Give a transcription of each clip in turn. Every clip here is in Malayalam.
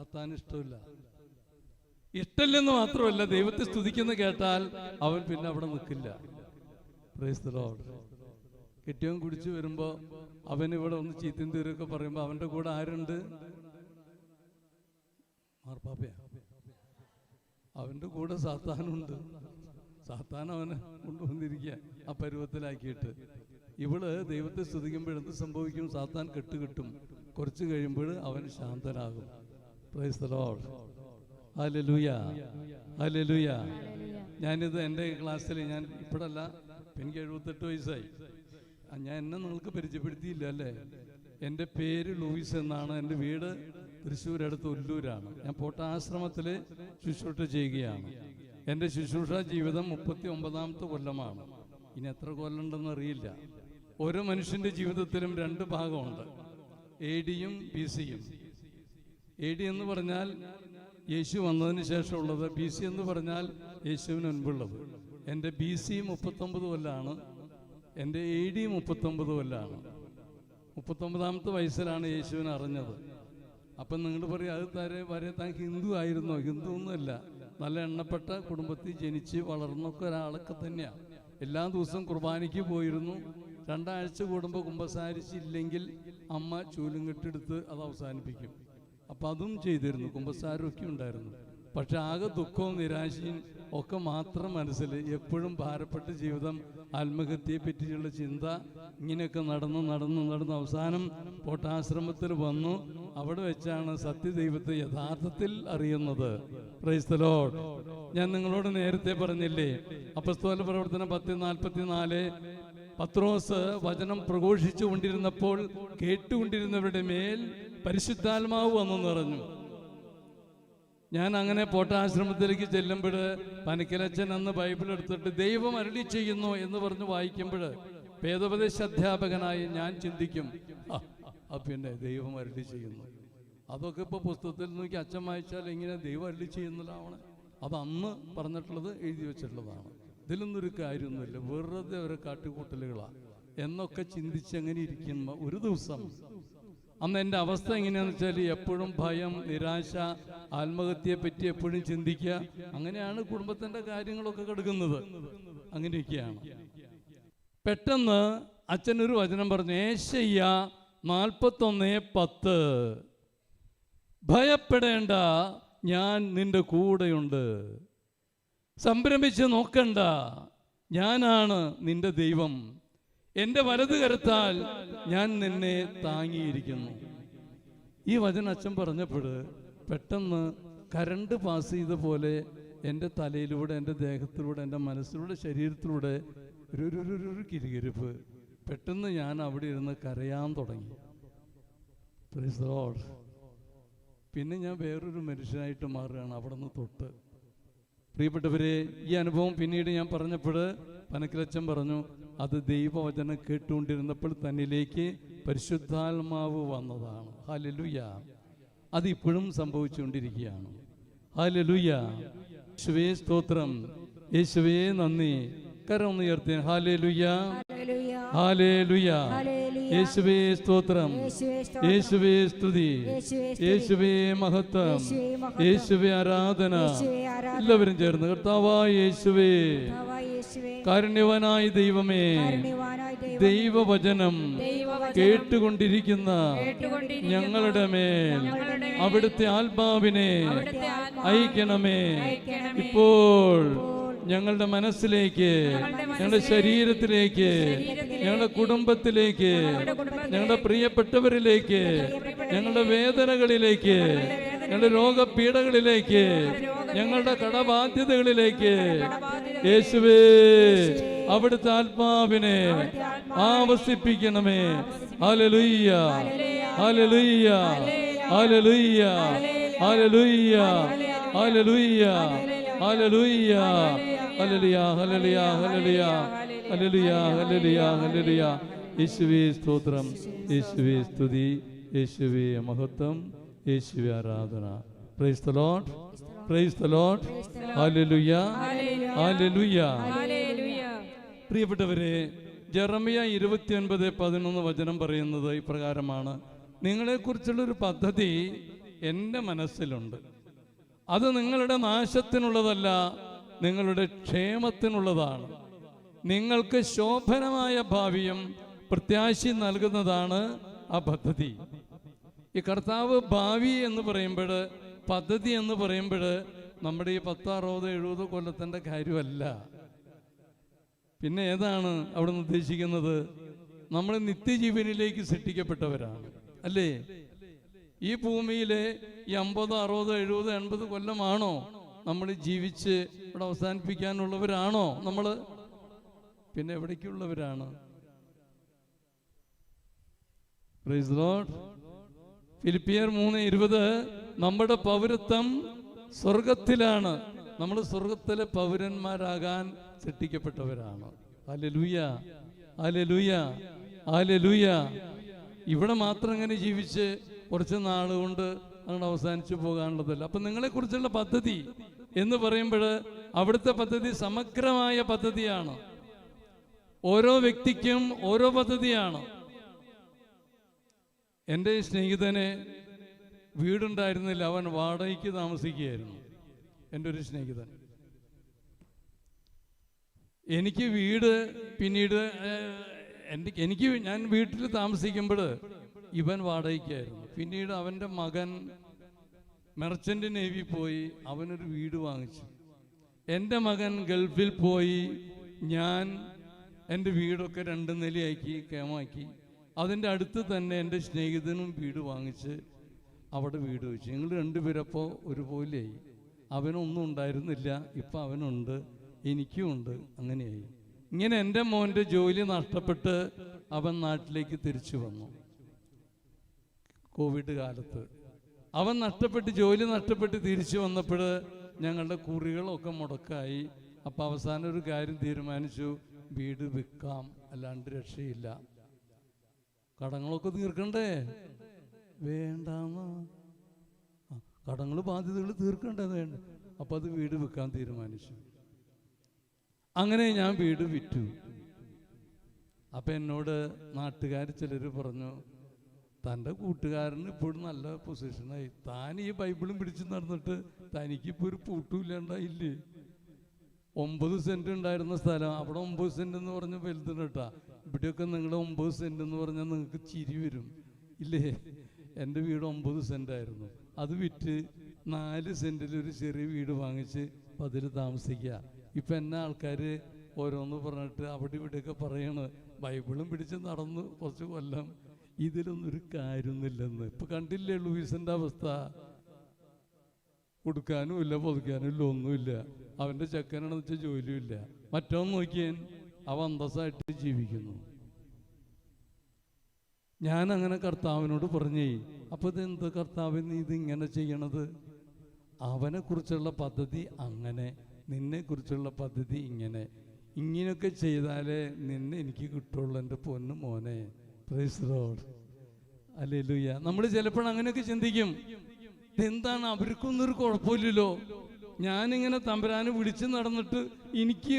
സാത്താൻ ഇഷ്ടമില്ല. ഇഷ്ടമില്ലെന്ന് മാത്രമല്ല ദൈവത്തെ സ്തുതിക്കുന്ന കേട്ടാൽ അവൻ പിന്നെ അവിടെ നിൽക്കില്ല. കെട്ടിയവൻ കുടിച്ചു വരുമ്പോ അവൻ ഇവിടെ ഒന്ന് ചീത്തയും തീരൊക്കെ പറയുമ്പോ അവന്റെ കൂടെ ആരുണ്ട്? അവന്റെ കൂടെ സാത്താനുണ്ട്. സാത്താൻ അവനെ കൊണ്ടുവന്നിരിക്കുക ആ പരുവത്തിലാക്കിയിട്ട്. ഇവൾ ദൈവത്തെ സ്തുതിക്കുമ്പോൾ എന്ത് സംഭവിക്കും? സാത്താൻ കെട്ടുകിട്ടും കുറച്ച് കഴിയുമ്പോൾ അവൻ ശാന്തനാകും. പ്രൈസ് ദ ഞാനിത് എന്റെ ക്ലാസ്സിൽ ഞാൻ ഇപ്പോഴല്ല എനിക്ക് എഴുപത്തെട്ട് വയസ്സായി. ഞാൻ എന്നെ നിങ്ങൾക്ക് പരിചയപ്പെടുത്തിയില്ല അല്ലേ? എന്റെ പേര് ലൂയിസ് എന്നാണ്. എന്റെ വീട് തൃശ്ശൂർ അടുത്ത് ഉല്ലൂരാണ്. ഞാൻ പോട്ടാശ്രമത്തിൽ ശുശ്രൂഷ ചെയ്യുകയാണ്. എന്റെ ശുശ്രൂഷ ജീവിതം മുപ്പത്തി ഒമ്പതാമത്തെ കൊല്ലമാണ്. ഇനി എത്ര കൊല്ലമുണ്ടെന്ന് അറിയില്ല. ഓരോ മനുഷ്യന്റെ ജീവിതത്തിലും രണ്ട് ഭാഗമുണ്ട്. എ ഡിയും ബി സിയും. എ ഡി എന്ന് പറഞ്ഞാൽ യേശു വന്നതിന് ശേഷമുള്ളത്. ബി സി എന്ന് പറഞ്ഞാൽ യേശുവിന് മുൻപുള്ളത്. എന്റെ ബി സി മുപ്പത്തൊമ്പത് കൊല്ലാണ്. എന്റെ എ ഡി മുപ്പത്തൊമ്പത് കൊല്ലാണ്. മുപ്പത്തൊമ്പതാമത്തെ വയസ്സിലാണ് യേശുവിനെ അറിഞ്ഞത്. അപ്പം നിങ്ങൾ പറയും അത് തരെ വരെ താൻ ഹിന്ദു ആയിരുന്നോ? ഹിന്ദു ഒന്നുമല്ല. നല്ല എണ്ണപ്പെട്ട കുടുംബത്തിൽ ജനിച്ച് വളർന്നൊക്കെ ഒരാളൊക്കെ തന്നെയാണ് എല്ലാ ദിവസവും കുർബാനയ്ക്ക് പോയിരുന്നു. രണ്ടാഴ്ച കൂടുമ്പോൾ കുമ്പസാരിച്ചില്ലെങ്കിൽ അമ്മ ചൂലും കെട്ടെടുത്ത് അത് അവസാനിപ്പിക്കും. അപ്പം അതും ചെയ്തിരുന്നു. കുമ്പസാരമൊക്കെ ഉണ്ടായിരുന്നു. പക്ഷെ ആകെ ദുഃഖവും നിരാശയും ഒക്കെ മാത്രം മനസ്സിൽ എപ്പോഴും ഭാരപ്പെട്ട ജീവിതം ആത്മഹത്യയെ പറ്റിയുള്ള ചിന്ത ഇങ്ങനെയൊക്കെ നടന്ന് നടന്ന് നടന്ന്. അവസാനം പോട്ടാശ്രമത്തിൽ വന്നു. അവിടെ വെച്ചാണ് സത്യദൈവത്തെ യഥാർത്ഥത്തിൽ അറിയുന്നത്. ക്രൈസ്തലോ. ഞാൻ നിങ്ങളോട് നേരത്തെ പറഞ്ഞില്ലേ അപ്പസ്തോല പ്രവർത്തനം പത്ത് നാൽപ്പത്തിനാല് പത്രോസ് വചനം പ്രഘോഷിച്ചു കൊണ്ടിരുന്നപ്പോൾ കേട്ടുകൊണ്ടിരുന്നവരുടെ മേൽ പരിശുദ്ധാത്മാവ് വന്നു നിറഞ്ഞു ഞാൻ അങ്ങനെ പോട്ടാശ്രമത്തിലേക്ക് ചെല്ലുമ്പോൾ പനിക്കലച്ചൻ അന്ന് ബൈബിൾ എടുത്തിട്ട് ദൈവം അരളി ചെയ്യുന്നു എന്ന് പറഞ്ഞ് വായിക്കുമ്പോൾ ഭേദോപദേശ അധ്യാപകനായി ഞാൻ ചിന്തിക്കും "ആ, പിന്നെ ദൈവം അരളി ചെയ്യുന്നു. അതൊക്കെ ഇപ്പോൾ പുസ്തകത്തിൽ നോക്കി അച്ഛൻ വായിച്ചാൽ ഇങ്ങനെ ദൈവം അരളി ചെയ്യുന്നതാണ്? അത് അന്ന് പറഞ്ഞിട്ടുള്ളത് എഴുതി വെച്ചിട്ടുള്ളതാണ്. ഇതിലൊന്നൊരു കാര്യമൊന്നുമില്ല വെറുതെ ഒരു കാട്ടിക്കൂട്ടലുകളാണ് എന്നൊക്കെ ചിന്തിച്ച് അങ്ങനെ ഇരിക്കുമ്പോൾ ഒരു ദിവസം അന്ന് എന്റെ അവസ്ഥ എങ്ങനെയാണെന്ന് വെച്ചാൽ എപ്പോഴും ഭയം നിരാശ ആത്മഹത്യയെ പറ്റി എപ്പോഴും ചിന്തിക്കുക. അങ്ങനെയാണ് കുടുംബത്തിന്റെ കാര്യങ്ങളൊക്കെ കിടക്കുന്നത്. അങ്ങനെയൊക്കെയാണ്. പെട്ടെന്ന് അച്ഛനൊരു വചനം പറഞ്ഞു ഏശയ്യ നാൽപ്പത്തൊന്ന് പത്ത്. ഭയപ്പെടേണ്ട ഞാൻ നിന്റെ കൂടെയുണ്ട്. സംരംഭിച്ച് നോക്കണ്ട ഞാനാണ് നിന്റെ ദൈവം. എന്റെ വലത് കരുത്താൽ ഞാൻ നിന്നെ താങ്ങിയിരിക്കുന്നു. ഈ വചന അച്ഛൻ പറഞ്ഞപ്പോൾ പെട്ടെന്ന് കരണ്ട് പാസ് ചെയ്ത പോലെ എന്റെ തലയിലൂടെ എന്റെ ദേഹത്തിലൂടെ എന്റെ മനസ്സിലൂടെ ശരീരത്തിലൂടെ ഒരു ഒരു കിരികിരിപ്പ് പെട്ടെന്ന് ഞാൻ അവിടെ ഇരുന്ന് കരയാൻ തുടങ്ങി. പിന്നെ ഞാൻ വേറൊരു മനുഷ്യനായിട്ട് മാറുകയാണ് അവിടെ നിന്ന് തൊട്ട്. പ്രിയപ്പെട്ടവരെ ഈ അനുഭവം പിന്നീട് ഞാൻ പറഞ്ഞപ്പോൾ പനക്കിലച്ചൻ പറഞ്ഞു അത് ദൈവവചനം കേട്ടുകൊണ്ടിരുന്നപ്പോൾ തന്നിലേക്ക് പരിശുദ്ധാത്മാവ് വന്നതാണ്. ഹാലലുയ അത് ഇപ്പോഴും സംഭവിച്ചുകൊണ്ടിരിക്കുകയാണ്. ഹാലലുയ യേശുവേ സ്തോത്രം. യേശുവേ നന്ദി. കരം ഉയർത്തി. ഹാലലുയ. ഹാലേലുയ. യേശുവേ സ്തോത്രം. യേശുവേ സ്തുതി. യേശുവേ മഹത്വം. യേശുവേ ആരാധന. എല്ലാവരും ചേർന്ന് കർത്താവായ യേശുവേ. കാരുണ്യവാനായ ദൈവമേ ദൈവവചനം കേട്ടുകൊണ്ടിരിക്കുന്ന ഞങ്ങളുടെ മേൽ അവിടുത്തെ ആത്മാവിനെ അയക്കണമേ. ഇപ്പോൾ ഞങ്ങളുടെ മനസ്സിലേക്ക് ഞങ്ങളുടെ ശരീരത്തിലേക്ക് ഞങ്ങളുടെ കുടുംബത്തിലേക്ക് ഞങ്ങളുടെ പ്രിയപ്പെട്ടവരിലേക്ക് ഞങ്ങളുടെ വേദനകളിലേക്ക് ഞങ്ങളുടെ രോഗപീഠകളിലേക്ക് ഞങ്ങളുടെ കടബാധ്യതകളിലേക്ക് യേശുവേ അവിടുത്തെ ആത്മാവിനെ ആവസിപ്പിക്കണമേ. ഹലലുയ്യ ഹലലുയ്യ ഹലലുയ്യ ഹലലുയ്യ ഹലലുയ്യ ഹലലുയ്യ ഹലലിയ ഹലലിയ ഹലലിയ ഹലലിയ ഹലലിയ ഹലലിയ യേശുവേ സ്തോത്രം യേശുവേ സ്തുതി യേശുവേ മഹത്വം യേശുവേ ആരാധന. Praise the Lord praise the hallelujah hallelujah. പ്രിയപ്പെട്ടവരെ ജെറമിയ ഇരുപത്തിയൊൻപത് പതിനൊന്ന് വചനം പറയുന്നത് ഇപ്രകാരമാണ്. നിങ്ങളെക്കുറിച്ചുള്ളൊരു പദ്ധതി എന്റെ മനസ്സിലുണ്ട്. അത് നിങ്ങളുടെ നാശത്തിനുള്ളതല്ല നിങ്ങളുടെ ക്ഷേമത്തിനുള്ളതാണ്. നിങ്ങൾക്ക് ശോഭനമായ ഭാവിയും പ്രത്യാശി നൽകുന്നതാണ് ആ പദ്ധതി. ഈ കർത്താവ് ഭാവി എന്ന് പറയുമ്പോൾ പദ്ധതി എന്ന് പറയുമ്പോൾ നമ്മുടെ ഈ പത്ത് അറുപത് എഴുപത് കൊല്ലത്തിന്റെ കാര്യമല്ല. പിന്നെ ഏതാണ് അവിടെ നിന്ന് ഉദ്ദേശിക്കുന്നത്? നമ്മൾ നിത്യജീവനിലേക്ക് സൃഷ്ടിക്കപ്പെട്ടവരാണ്. അല്ലേ? ഈ ഭൂമിയിലെ ഈ അമ്പത് അറുപത് എഴുപത് എൺപത് കൊല്ലമാണോ നമ്മൾ ജീവിച്ച് ഇവിടെ അവസാനിപ്പിക്കാനുള്ളവരാണോ നമ്മൾ പിന്നെ എവിടേക്കുള്ളവരാണ്. ഫിലിപ്പിയർ മൂന്ന് ഇരുപത് നമ്മുടെ പൗരത്വം സ്വർഗത്തിലാണ്. നമ്മൾ സ്വർഗത്തിലെ പൗരന്മാരാകാൻ സൃഷ്ടിക്കപ്പെട്ടവരാണ് ഇവിടെ മാത്രം ഇങ്ങനെ ജീവിച്ച് കുറച്ച് നാളുകൊണ്ട് കൊണ്ട് അങ്ങനെ അവസാനിച്ചു പോകാനുള്ളതല്ല. അപ്പം നിങ്ങളെക്കുറിച്ചുള്ള പദ്ധതി എന്ന് പറയുമ്പോൾ അവിടുത്തെ പദ്ധതി സമഗ്രമായ പദ്ധതിയാണ്. ഓരോ വ്യക്തിക്കും ഓരോ പദ്ധതിയാണ്. എന്റെ സ്നേഹിതന് വീടുണ്ടായിരുന്നില്ല. അവൻ വാടകയ്ക്ക് താമസിക്കുകയായിരുന്നു. എന്റെ ഒരു സ്നേഹിതൻ. എനിക്ക് വീട് പിന്നീട് എന്റെ എനിക്ക് ഞാൻ വീട്ടിൽ താമസിക്കുമ്പോൾ ഇവൻ വാടകയ്ക്കായിരുന്നു. പിന്നീട് അവന്റെ മകൻ മെർച്ചന്റ് നേവി പോയി അവനൊരു വീട് വാങ്ങിച്ചു. എന്റെ മകൻ ഗൾഫിൽ പോയി ഞാൻ എന്റെ വീടൊക്കെ രണ്ട് നിലയാക്കി കേമാക്കി. അതിന്റെ അടുത്ത് തന്നെ എന്റെ സ്നേഹിതനും വീട് വാങ്ങിച്ച് അവിടെ വീട് വെച്ചു. ഞങ്ങൾ രണ്ടുപേരപ്പോൾ ഒരുപോലെയായി അവനൊന്നും ഉണ്ടായിരുന്നില്ല ഇപ്പം അവനുണ്ട് എനിക്കും ഉണ്ട് അങ്ങനെയായി. ഇങ്ങനെ എന്റെ മോന്റെ ജോലി നഷ്ടപ്പെട്ട് അവൻ നാട്ടിലേക്ക് തിരിച്ചു വന്നു. കോവിഡ് കാലത്ത്. അവൻ നഷ്ടപ്പെട്ട് ജോലി നഷ്ടപ്പെട്ട് തിരിച്ചു വന്നപ്പോൾ ഞങ്ങളുടെ കുറികളൊക്കെ മുടക്കായി. അപ്പം അവസാനം ഒരു കാര്യം തീരുമാനിച്ചു വീട് വിൽക്കാം അല്ലാണ്ട് രക്ഷയില്ല. കടങ്ങളൊക്കെ തീർക്കണ്ടേ? വേണ്ടാന്ന്. കടങ്ങൾ ബാധ്യതകൾ തീർക്കേണ്ടത് വേണ്ട. അപ്പം അത് വീട് വിൽക്കാൻ തീരുമാനിച്ചു. അങ്ങനെ ഞാൻ വീട് വിറ്റു. അപ്പം എന്നോട് നാട്ടുകാർ ചിലർ പറഞ്ഞു തന്റെ കൂട്ടുകാരന് ഇപ്പോഴും നല്ല പൊസിഷനായി താൻ ഈ ബൈബിളും പിടിച്ച് നടന്നിട്ട് തനിക്കിപ്പോൾ ഒരു പൂട്ടുമില്ലാണ്ടായില്ലേ ഒമ്പത് സെന്റ് ഉണ്ടായിരുന്ന സ്ഥലം. അവിടെ ഒമ്പത് സെന്റ് എന്ന് പറഞ്ഞ വലുതുണ്ട് കേട്ടാ. ഇവിടെയൊക്കെ നിങ്ങൾ ഒമ്പത് സെന്റ് എന്ന് പറഞ്ഞാൽ നിങ്ങൾക്ക് ചിരി വരും. ഇല്ലേ? എന്റെ വീട് ഒമ്പത് സെന്റ് ആയിരുന്നു അത് വിറ്റ് നാല് സെന്റിൽ ഒരു ചെറിയ വീട് വാങ്ങിച്ച് അതിൽ താമസിക്കുക. ഇപ്പം എന്നെ ആൾക്കാർ ഓരോന്ന് പറഞ്ഞിട്ട് അവിടെ ഇവിടെയൊക്കെ പറയണ് ബൈബിളും പിടിച്ച് നടന്നു കുറച്ച് കൊല്ലം ഇതിലൊന്നും ഒരു കാര്യമൊന്നുമില്ലെന്ന് ഇപ്പം കണ്ടില്ലേ ലൂയിസിന്റെ അവസ്ഥ? കൊടുക്കാനും ഇല്ല പൊതുക്കാനും ഇല്ല ഒന്നുമില്ല അവന്റെ ചെക്കനാണെന്ന് വെച്ചാൽ ജോലിയും ഇല്ല. മറ്റോ നോക്കിയാൻ അവ അന്തസ്സായിട്ട് ജീവിക്കുന്നു. ഞാൻ അങ്ങനെ കർത്താവിനോട് പറഞ്ഞേ അപ്പോൾ ഇതെന്ത് കർത്താവ് നീ ഇതിങ്ങനെ ചെയ്യണത്? അവനെ കുറിച്ചുള്ള പദ്ധതി അങ്ങനെ നിന്നെ കുറിച്ചുള്ള പദ്ധതി ഇങ്ങനെ. ഇങ്ങനെയൊക്കെ ചെയ്താലേ നിന്നെ എനിക്ക് കിട്ടുള്ളൂ എന്റെ പൊന്നു മോനെ. പ്രൈസ് റോഡ് നമ്മൾ ചിലപ്പോൾ അങ്ങനെയൊക്കെ ചിന്തിക്കും. ഇതെന്താണ്? അവർക്കൊന്നും ഒരു കുഴപ്പമില്ലല്ലോ. ഞാനിങ്ങനെ തമ്പരാനെ വിളിച്ച് നടന്നിട്ട് എനിക്ക്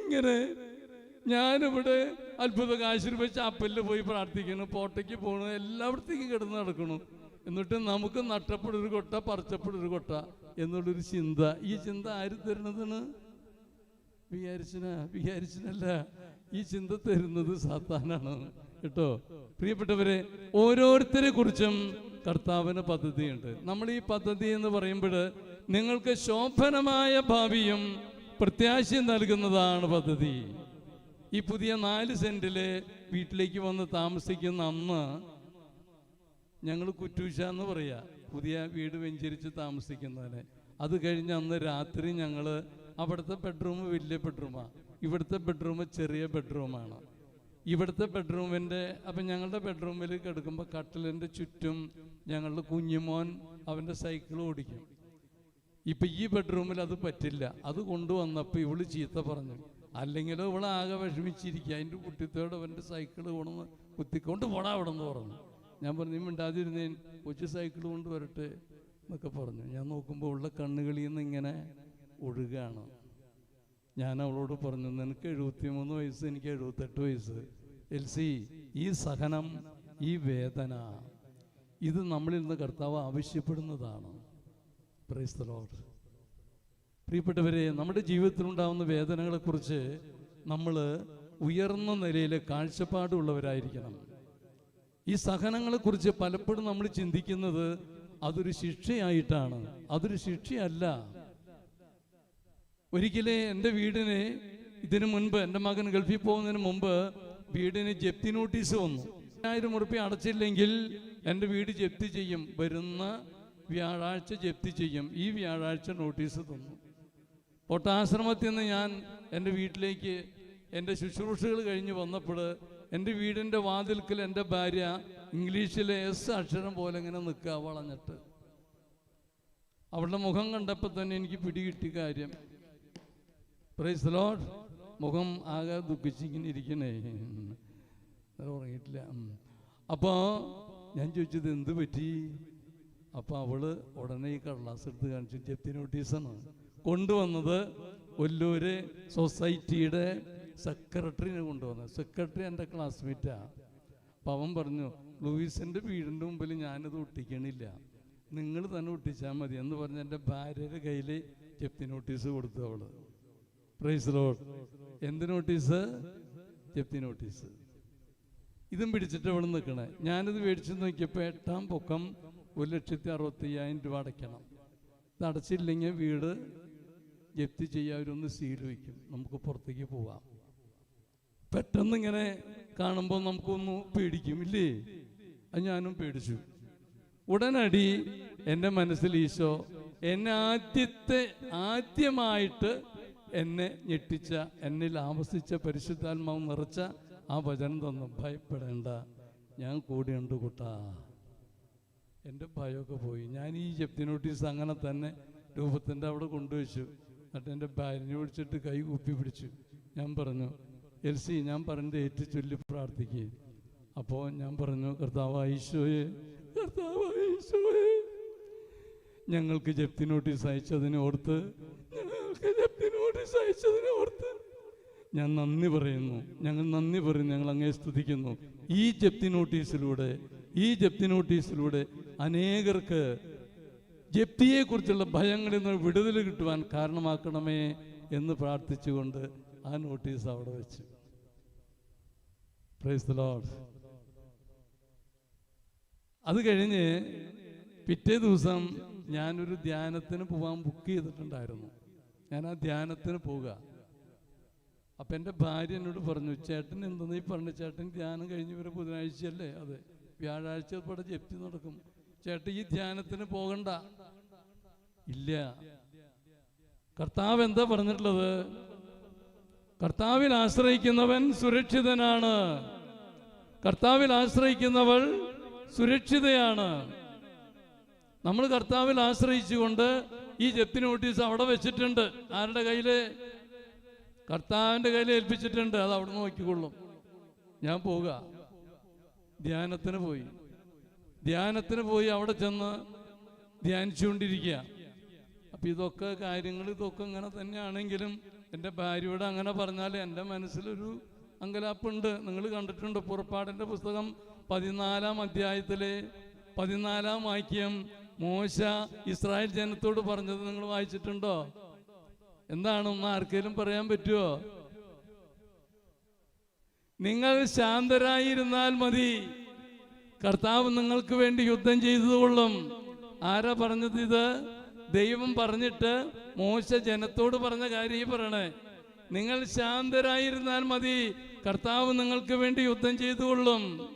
ഇങ്ങനെ ഞാനിവിടെ അത്ഭുത കാശിരൂപ അപ്പല്ല് പോയി പ്രാർത്ഥിക്കുന്നു. പോട്ടയ്ക്ക് പോകണു എല്ലായിടത്തേക്കും കിടന്ന് നടക്കണു എന്നിട്ട് നമുക്ക് നട്ടപ്പെടൊരു കൊട്ട പറിച്ചപ്പെടൊരു കൊട്ട എന്നുള്ളൊരു ചിന്ത. ഈ ചിന്ത ആര് തരുന്നതാണ്? വിചാരിച്ചന? വിചാരിച്ചനല്ല. ഈ ചിന്ത തരുന്നത് സാത്താനാണ്. കേട്ടോ? പ്രിയപ്പെട്ടവരെ ഓരോരുത്തരെ കുറിച്ചും കർത്താവിന് പദ്ധതിയുണ്ട്. നമ്മൾ ഈ പദ്ധതി എന്ന് പറയുമ്പോൾ നിങ്ങൾക്ക് ശോഭനമായ ഭാവിയും പ്രത്യാശയും നൽകുന്നതാണ് പദ്ധതി. ഈ പുതിയ നാല് സെന്റിൽ വീട്ടിലേക്ക് വന്ന് താമസിക്കുന്ന അന്ന് ഞങ്ങൾ കുറ്റൂശ എന്ന് പറയാ. പുതിയ വീട് വെഞ്ചരിച്ച് താമസിക്കുന്നതിന് അത് കഴിഞ്ഞ് അന്ന് രാത്രി ഞങ്ങൾ അവിടുത്തെ ബെഡ്റൂം വലിയ ബെഡ്റൂമാണ് ഇവിടുത്തെ ബെഡ്റൂം ചെറിയ ബെഡ്റൂമാണ് ഇവിടുത്തെ ബെഡ്റൂമിന്റെ അപ്പം ഞങ്ങളുടെ ബെഡ്റൂമിൽ കിടക്കുമ്പോൾ കട്ടിലിന്റെ ചുറ്റും ഞങ്ങളുടെ കുഞ്ഞുമോൻ അവന്റെ സൈക്കിൾ ഓടിക്കും. ഇപ്പം ഈ ബെഡ്റൂമിൽ അത് പറ്റില്ല. അത് കൊണ്ടുവന്നപ്പോൾ ഇവൾ ചീത്ത പറഞ്ഞു. അല്ലെങ്കിലോ ഇവിടെ ആകെ വിഷമിച്ചിരിക്കുക. അതിന്റെ കുട്ടിത്തോടെ അവന്റെ സൈക്കിൾ കൊണ്ടുവന്ന് കുത്തിക്കൊണ്ട് പോടാ അവിടെ നിന്ന് പറഞ്ഞു. ഞാൻ പറഞ്ഞു നീ മിണ്ടാതിരുന്നേൻ കൊച്ചു സൈക്കിൾ കൊണ്ട് വരട്ടെ എന്നൊക്കെ പറഞ്ഞു. ഞാൻ നോക്കുമ്പോൾ ഉള്ള കണ്ണുകളിൽ നിന്ന് ഇങ്ങനെ ഒഴുകാണ്. ഞാൻ അവളോട് പറഞ്ഞു നിനക്ക് എഴുപത്തിമൂന്ന് വയസ്സ് എനിക്ക് എഴുപത്തെട്ട് വയസ്സ്. എൽ സി ഈ സഹനം ഈ വേദന ഇത് നമ്മളിൽ നിന്ന് കർത്താവ് ആവശ്യപ്പെടുന്നതാണ്. പ്രൈസ് ദ ലോർഡ് പ്രിയപ്പെട്ടവരെ നമ്മുടെ ജീവിതത്തിലുണ്ടാകുന്ന വേദനകളെക്കുറിച്ച് നമ്മൾ ഉയർന്ന നിലയിൽ കാഴ്ചപ്പാടുള്ളവരായിരിക്കണം. ഈ സഹനങ്ങളെക്കുറിച്ച് പലപ്പോഴും നമ്മൾ ചിന്തിക്കുന്നത് അതൊരു ശിക്ഷയായിട്ടാണ്. അതൊരു ശിക്ഷയല്ല. ഒരിക്കലേ എന്റെ വീടിന് ഇതിനു മുൻപ് എന്റെ മകൻ ഗൾഫിൽ പോകുന്നതിന് മുമ്പ് വീടിന് ജപ്തി നോട്ടീസ് വന്നു. ആയിരം ഉറുപ്പ്യ അടച്ചില്ലെങ്കിൽ എന്റെ വീട് ജപ്തി ചെയ്യും. വരുന്ന വ്യാഴാഴ്ച ജപ്തി ചെയ്യും. ഈ വ്യാഴാഴ്ച നോട്ടീസ് തന്നു. പൊട്ടാശ്രമത്തിൽ നിന്ന് ഞാൻ എന്റെ വീട്ടിലേക്ക് എന്റെ ശുശ്രൂഷകൾ കഴിഞ്ഞ് വന്നപ്പോൾ എന്റെ വീടിന്റെ വാതിൽക്കൽ എന്റെ ഭാര്യ ഇംഗ്ലീഷിലെ എസ് അക്ഷരം പോലെ ഇങ്ങനെ നിൽക്കുക വളഞ്ഞിട്ട്. അവളുടെ മുഖം കണ്ടപ്പോൾ തന്നെ എനിക്ക് പിടികിട്ടി കാര്യം. പ്രൈസ് ലോഡ് മുഖം ആകെ ദുഃഖിച്ചിങ്ങനെ ഇരിക്കണേ. ഉറങ്ങിയിട്ടില്ല. അപ്പോൾ ഞാൻ ചോദിച്ചത് എന്ത് പറ്റി? അപ്പോൾ അവൾ ഉടനെ ഈ കടലാസ് എടുത്ത് കാണിച്ചു ജപ്തി നോട്ടീസാണ്. കൊണ്ടുവന്നത് ഒല്ലൂര് സൊസൈറ്റിയുടെ സെക്രട്ടറിനെ കൊണ്ടുവന്നത്. സെക്രട്ടറി എന്റെ ക്ലാസ്മേറ്റാ. അപ്പം അവൻ പറഞ്ഞു ലൂയിസിന്റെ വീടിന്റെ മുമ്പിൽ ഞാനിത് ഒട്ടിക്കണില്ല. നിങ്ങൾ തന്നെ ഒട്ടിച്ചാൽ മതി എന്ന് പറഞ്ഞ എന്റെ ഭാര്യയുടെ കയ്യിൽ ജപ്തി നോട്ടീസ് കൊടുത്തു അവൾ. Praise Lord. എന്ത് നോട്ടീസ്? ജപ്തി നോട്ടീസ്. ഇതും പിടിച്ചിട്ട് അവിടെ നിൽക്കണേ. ഞാനിത് മേടിച്ച് നോക്കിയപ്പോൾ എട്ടാം പൊക്കം ഒരു ലക്ഷത്തി അറുപത്തി അയ്യായിരം രൂപ അടയ്ക്കണം. ഇത് അടച്ചില്ലെങ്കിൽ വീട് ജപ്തി ചെയ്യാവരൊന്ന് സീൽ വയ്ക്കും നമുക്ക് പുറത്തേക്ക് പോവാം. പെട്ടെന്ന് ഇങ്ങനെ കാണുമ്പോൾ നമുക്കൊന്ന് പേടിക്കും ഇല്ലേ? അത് ഞാനും പേടിച്ചു. ഉടനടി എന്റെ മനസ്സിൽ ഈശോ എന്നെ ആദ്യത്തെ ആദ്യമായിട്ട് എന്നെ ഞെട്ടിച്ച എന്നിൽ ആവസിച്ച പരിശുദ്ധാത്മാവ് നിറച്ച ആ വചനം തന്നു. ഭയപ്പെടേണ്ട. ഞാൻ കൂടെയുണ്ട് കൂട്ടാ. എന്റെ ഭയമൊക്കെ പോയി. ഞാൻ ഈ ജപ്തി നോട്ടീസ് അങ്ങനെ തന്നെ രൂപത്തിന്റെ അവിടെ കൊണ്ടുവച്ചു. എന്നിട്ട് എന്റെ ഭാര്യനെ വിളിച്ചിട്ട് കൈ കൂപ്പി പിടിച്ചു ഞാൻ പറഞ്ഞു എൽ സി ഞാൻ പറഞ്ഞത് ഏറ്റു ചൊല്ലി പ്രാർത്ഥിക്കുക അപ്പോൾ ഞാൻ പറഞ്ഞു കർത്താവ് ഈശോയെ കർത്താവ് ഞങ്ങൾക്ക് ജപ്തി നോട്ടീസ് അയച്ചതിനെ ഓർത്ത് ഞങ്ങൾക്ക് ജപ്തി നോട്ടീസ് അയച്ചതിനെ ഓർത്ത് ഞാൻ നന്ദി പറയുന്നു ഞങ്ങൾ നന്ദി പറയുന്നു ഞങ്ങൾ അങ്ങേ സ്തുതിക്കുന്നു. ഈ ജപ്തി നോട്ടീസിലൂടെ ഈ ജപ്തി നോട്ടീസിലൂടെ അനേകർക്ക് ജപ്തിയെക്കുറിച്ചുള്ള ഭയങ്ങളിൽ നിന്ന് വിടുതൽ കിട്ടുവാൻ കാരണമാക്കണമേ എന്ന് പ്രാർത്ഥിച്ചുകൊണ്ട് ആ നോട്ടീസ് അവിടെ വെച്ചു. പ്രൈസ് അത് കഴിഞ്ഞ് പിറ്റേ ദിവസം ഞാനൊരു ധ്യാനത്തിന് പോകാൻ ബുക്ക് ചെയ്തിട്ടുണ്ടായിരുന്നു. ഞാൻ ആ ധ്യാനത്തിന് പോവുക. അപ്പം എന്റെ ഭാര്യ എന്നോട് പറഞ്ഞു ചേട്ടൻ എന്തെന്ന് ഈ പറഞ്ഞു ചേട്ടൻ ധ്യാനം കഴിഞ്ഞ് വരെ ബുധനാഴ്ചയല്ലേ? അതെ. വ്യാഴാഴ്ച ഇവിടെ ജപ്തി നടക്കും. ചേട്ടൻ ഈ ധ്യാനത്തിന് പോകണ്ട. ഇല്ല. കർത്താവ് എന്താ പറഞ്ഞിട്ടുള്ളത്? കർത്താവിൽ ആശ്രയിക്കുന്നവൻ സുരക്ഷിതനാണ്. കർത്താവിൽ ആശ്രയിക്കുന്നവൾ സുരക്ഷിതയാണ്. നമ്മൾ കർത്താവിൽ ആശ്രയിച്ചുകൊണ്ട് ഈ ജപ്തി നോട്ടീസ് അവിടെ വെച്ചിട്ടുണ്ട്. ആരുടെ കയ്യിൽ? കർത്താവിന്റെ കയ്യിൽ ഏൽപ്പിച്ചിട്ടുണ്ട്. അത് അവിടെ നോക്കിക്കൊള്ളും. ഞാൻ പോവുക. ധ്യാനത്തിന് പോയി. ധ്യാനത്തിന് പോയി അവിടെ ചെന്ന് ധ്യാനിച്ചുകൊണ്ടിരിക്കുക. അപ്പം ഇതൊക്കെ കാര്യങ്ങൾ ഇതൊക്കെ ഇങ്ങനെ തന്നെയാണെങ്കിലും എന്റെ ഭാര്യയോട് അങ്ങനെ പറഞ്ഞാൽ എന്റെ മനസ്സിലൊരു അങ്കലാപ്പുണ്ട്. നിങ്ങൾ കണ്ടിട്ടുണ്ട് പുറപ്പാടിന്റെ പുസ്തകം പതിനാലാം അധ്യായത്തിലെ പതിനാലാം വാക്യം. മോശ ഇസ്രായേൽ ജനത്തോട് പറഞ്ഞത് നിങ്ങൾ വായിച്ചിട്ടുണ്ടോ? എന്താണ്? ഒന്ന് ആർക്കെങ്കിലും പറയാൻ പറ്റുമോ നിങ്ങൾ ശാന്തരായിരുന്നാൽ മതി. കർത്താവ് നിങ്ങൾക്ക് വേണ്ടി യുദ്ധം ചെയ്തുകൊള്ളും ആരാ പറഞ്ഞത് ഇത്? ദൈവം പറഞ്ഞിട്ട് മോശ ജനത്തോട് പറഞ്ഞ കാര്യം ഈ പറയണേ. നിങ്ങൾ ശാന്തരായിരുന്നാൽ മതി. കർത്താവ് നിങ്ങൾക്ക് വേണ്ടി യുദ്ധം ചെയ്തുകൊള്ളും.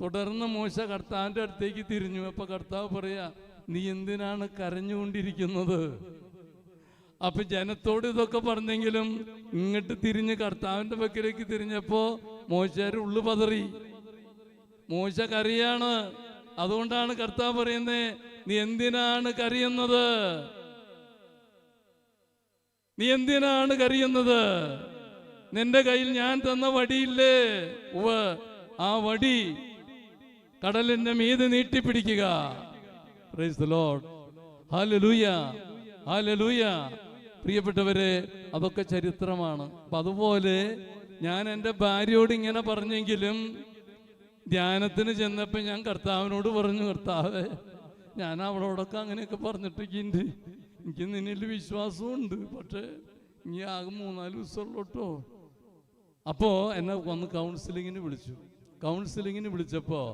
തുടർന്ന് മോശ കർത്താവിന്റെ അടുത്തേക്ക് തിരിഞ്ഞു. അപ്പൊ കർത്താവ് പറയാ നീ എന്തിനാണ് കരഞ്ഞുകൊണ്ടിരിക്കുന്നത്? അപ്പൊ ജനത്തോട് ഇതൊക്കെ പറഞ്ഞെങ്കിലും ഇങ്ങോട്ട് തിരിഞ്ഞ് കർത്താവിന്റെ പക്കലേക്ക് തിരിഞ്ഞപ്പോ മോശാര് ഉള്ളു പതറി. മോശ കറിയാണ്. അതുകൊണ്ടാണ് കർത്താവ് പറയുന്നേ നീ എന്തിനാണ് കരയുന്നത് നീ എന്തിനാണ് കരയുന്നത് നിന്റെ കയ്യിൽ ഞാൻ തന്ന വടിയില്ലേ? ഉവ ആ വടി കടലിന്റെ മീത് നീട്ടിപ്പിടിക്കുക. പ്രിയപ്പെട്ടവരെ അതൊക്കെ ചരിത്രമാണ്. അപ്പൊ അതുപോലെ ഞാൻ എന്റെ ഭാര്യയോട് ഇങ്ങനെ പറഞ്ഞെങ്കിലും ധ്യാനത്തിന് ചെന്നപ്പോൾ ഞാൻ കർത്താവിനോട് പറഞ്ഞു കർത്താവേ ഞാൻ അവളോടൊക്കെ അങ്ങനെയൊക്കെ പറഞ്ഞിട്ടൊക്കെയുണ്ട് എനിക്ക് നിന്നിൽ വിശ്വാസമുണ്ട്. പക്ഷേ ഇനി ആകെ മൂന്നാൽ ദിവസമുള്ളൂ കേട്ടോ അപ്പോൾ എന്നെ വന്ന് കൗൺസിലിങ്ങിന് വിളിച്ചു. കൗൺസിലിങ്ങിന് വിളിച്ചപ്പോൾ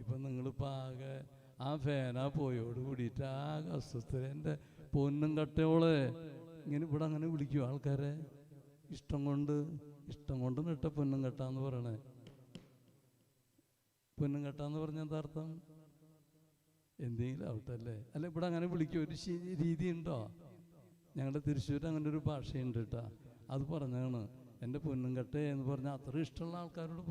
ഇപ്പം നിങ്ങളിപ്പോൾ ആകെ ആ ഫേന പോയോട് കൂടിയിട്ട് ആകെ അസ്വസ്ഥത. എന്റെ പൊന്നും കട്ടയോളെ ഇങ്ങനെ ഇവിടെ അങ്ങനെ വിളിക്കും ആൾക്കാരെ? ഇഷ്ടം കൊണ്ട് ഇഷ്ടം കൊണ്ട് നിട്ട പൊന്നും കെട്ടാന്ന് പറയണേ. പൊന്നും കെട്ടാന്ന് പറഞ്ഞ എന്താ അർത്ഥം? എന്തെങ്കിലും ആവട്ടെ അല്ലേ അല്ല ഇവിടെ അങ്ങനെ വിളിക്കും. ഒരു രീതി ഉണ്ടോ? ഞങ്ങളുടെ തൃശ്ശൂർ അങ്ങനെ ഒരു ഭാഷയുണ്ട് കേട്ടോ അത് പറഞ്ഞാണ് എന്റെ പൊന്നും കെട്ടേ എന്ന് പറഞ്ഞാൽ അത്ര ഇഷ്ടമുള്ള ആൾക്കാരോട്